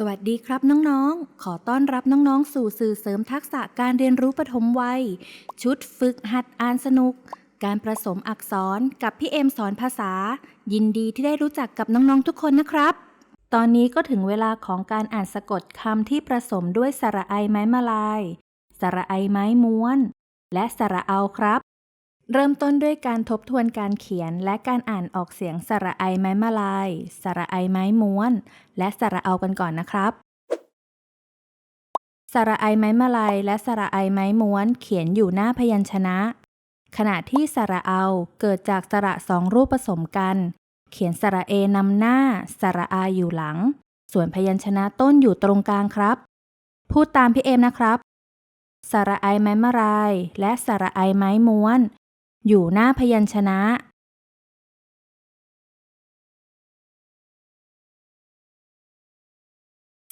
สวัสดีครับน้องๆ ขอต้อนรับน้องๆ สู่สื่อเสริมทักษะการเรียนรู้ปฐมวัย ชุดฝึกหัดอ่านสนุก การผสมอักษรกับพี่เอมสอนภาษา ยินดีที่ได้รู้จักกับน้องๆ ทุกคนนะครับ ตอนนี้ก็ถึงเวลาของการอ่านสะกดคำที่ผสมด้วยสระไอไม้มาลาย สระไอไม้ม้วน และสระเอาครับ เริ่มต้นด้วยการทบทวนการเขียนและการอ่านออกเสียงสระไอไม้มาลาย สระไอไม้ม้วน และสระเอากันก่อนนะครับ สระไอไม้มาลายและสระไอไม้ม้วน เขียนอยู่หน้าพยัญชนะ ขณะที่สระเอาเกิดจากสระสองรูปผสมกัน เขียนสระเอนำหน้า สระอาอยู่หลัง ส่วนพยัญชนะต้นอยู่ตรงกลางครับ พูดตามพี่เอมนะครับ สระไอไม้มาลายและสระไอไม้ม้วน อยู่หน้าพยัญชนะ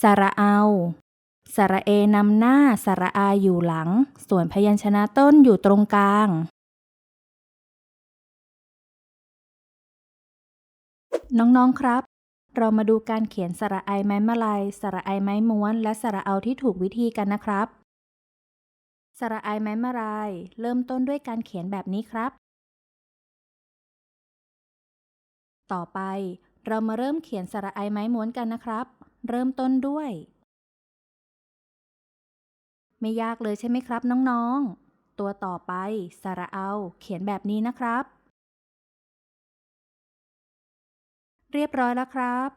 สระเอา สระเอนำหน้า สระอาอยู่หลัง ส่วนพยัญชนะต้นอยู่ตรงกลาง น้อง ๆ ครับ เรามาดูการเขียนสระไอไม้มาลาย สระไอไม้ม้วน และสระเอาที่ถูกวิธีกันนะครับ สระไอไม้มาลาย เริ่มต้นด้วยการเขียนแบบนี้ครับ ต่อไปเรามาเริ่มเขียนสระไอไม้ม้วนกันนะครับ เริ่มต้นด้วย ไม่ยากเลยใช่ไหมครับน้องๆ ตัวต่อไปสระเอา เขียนแบบนี้นะครับ เรียบร้อยแล้วครับ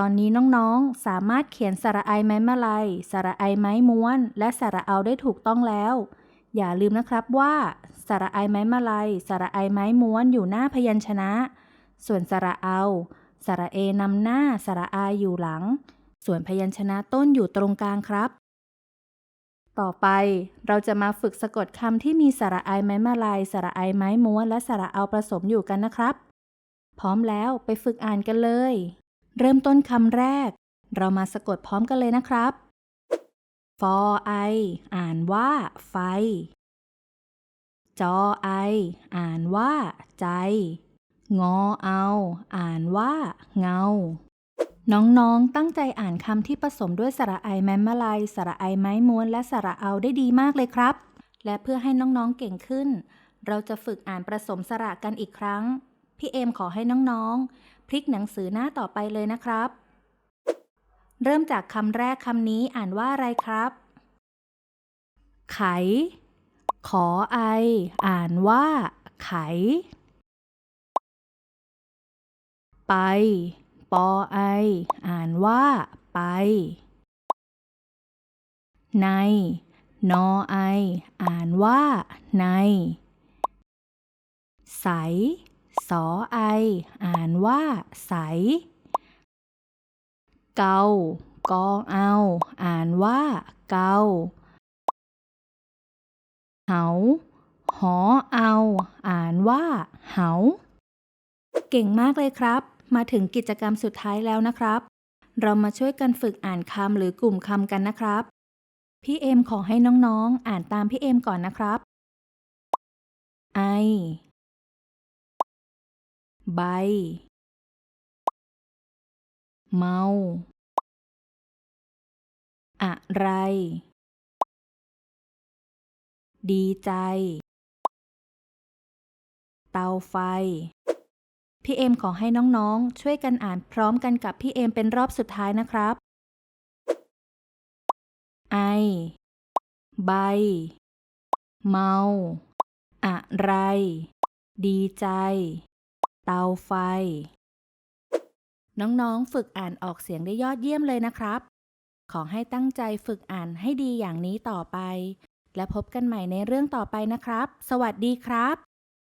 ตอนนี้น้องๆ สามารถเขียนสระไอไม้มาลายสระไอไม้ม้วน และสระเอาได้ถูกต้องแล้ว อย่าลืมนะครับว่า สระไอไม้มาลายสระไอไม้ม้วนอยู่หน้าพยัญชนะ ส่วนสระเอา สระเอนำหน้าสระอาอยู่หลัง ส่วนพยัญชนะต้นอยู่ตรงกลางครับ ต่อไปเราจะมาฝึกสะกดคำที่มีสระไอไม้มาลายสระไอไม้ม้วนและสระเอาผสมอยู่กันนะครับ พร้อมแล้วไปฝึกอ่านกันเลย เริ่มต้นคำแรก เรามาสะกดพร้อมกันเลยนะครับฟอไออ่านว่าไฟ จอไอ อ่านว่าใจ งอเอา อ่านว่าเงา น้องๆตั้งใจอ่านคำที่ผสมด้วยสระไอไม้มาลายสระไอไม้ม้วน และสระเอาได้ดีมากเลยครับ และเพื่อให้น้องๆเก่งขึ้น เราจะฝึกอ่านผสมสระกันอีกครั้ง พี่เอมขอให้น้องๆ พลิกหนังสือหน้าต่อไปเลยนะครับ เริ่มจากคำแรกคำนี้อ่านว่าอะไรครับ ไข ขอไอ อ่านว่า ไข ไป ปอไอ อ่านว่า ไป ใน นอไอ อ่านว่า ใน ใส สอไอ อ่านว่า ใส เกากองเอา อ่านว่า เกาเหาหอเอา อ่านว่า เหา เก่งมากเลยครับ มาถึงกิจกรรมสุดท้ายแล้วนะครับ เรามาช่วยกันฝึกอ่านคำหรือกลุ่มคำกันนะครับ พี่เอมขอให้น้องๆอ่านตามพี่เอมก่อนนะครับ ไอ ใบ เมา อะไร ดีใจ เตาไฟ พี่เอมขอให้น้องๆ ช่วยกันอ่านพร้อมกันกับพี่เอมเป็นรอบสุดท้ายนะครับ ไอ ใบ เมา อะไร ดีใจ เตาไฟ น้องๆฝึกอ่านออกเสียงได้ยอดเยี่ยมเลยนะครับ ขอให้ตั้งใจฝึกอ่านให้ดีอย่างนี้ต่อไป และพบกันใหม่ในเรื่องต่อไปนะครับ สวัสดีครับ